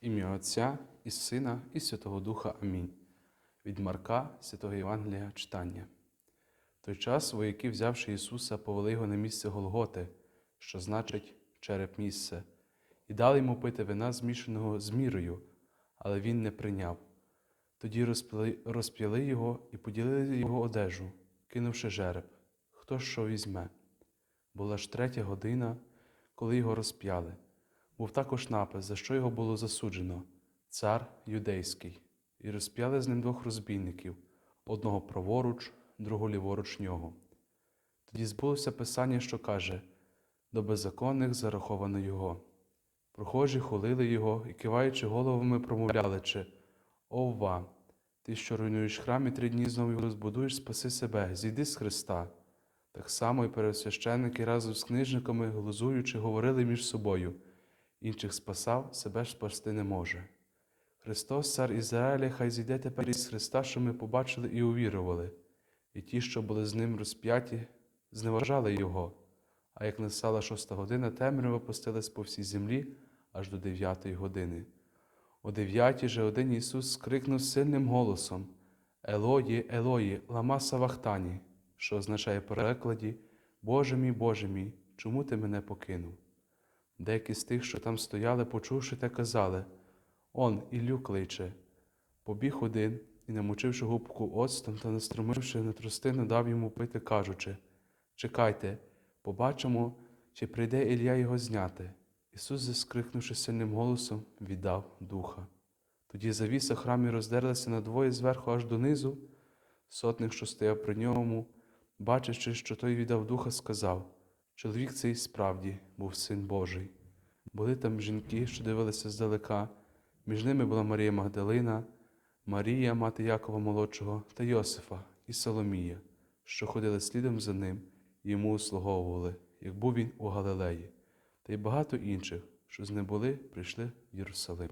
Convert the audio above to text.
Ім'я Отця і Сина, і Святого Духа. Амінь. Від Марка, Святого Євангелія читання. Той час вояки, взявши Ісуса, повели його на місце Голготи, що значить череп місце, і дали йому пити вина, змішаного з мірою, але він не прийняв. Тоді розп'яли його і поділили його одежу, кинувши жереб. Хто що візьме? Була ж третя година, коли його розп'яли. Був також напис, за що його було засуджено цар юдейський, і розп'яли з ним двох розбійників одного праворуч, другого ліворуч нього. Тоді збулося писання, що каже до беззаконних зараховано його. Прохожі хулили його і, киваючи головами, промовляли, чи Ова, ти, що руйнуєш храм і три дні знову його розбудуєш, спаси себе, зійди з Христа. Так само і пересвященники разом з книжниками, глузуючи, говорили між собою інших спасав, себе ж спасти не може. Христос, цар Ізраїля, хай зійде тепер із Христа, що ми побачили і увірували, і ті, що були з ним розп'яті, зневажали Його. А як настала шоста година, темрява пустилась по всій землі аж до дев'ятої години. О дев'ятій же годині Ісус скрикнув сильним голосом Елої, Елої, лама савахтані, що означає перекладі Боже мій, Боже мій, чому ти мене покинув? Деякі з тих, що там стояли, почувши те, казали Он, Іллю кличе. Побіг один і, намочивши губку оцтом та настромивши на тростину, дав йому пити, кажучи Чекайте, побачимо, чи прийде Ілля його зняти. Ісус, заскрикнувши сильним голосом, віддав духа. Тоді завіса храмі роздерлася надвоє зверху аж донизу. Сотник, що стояв при ньому, бачачи, що той віддав духа, сказав Чоловік цей справді був син Божий. Були там жінки, що дивилися здалека, між ними була Марія Магдалина, Марія, мати Якова Молодшого та Йосифа і Соломія, що ходили слідом за ним і йому услуговували, як був він у Галилеї, та й багато інших, що з ним були, прийшли в Єрусалим.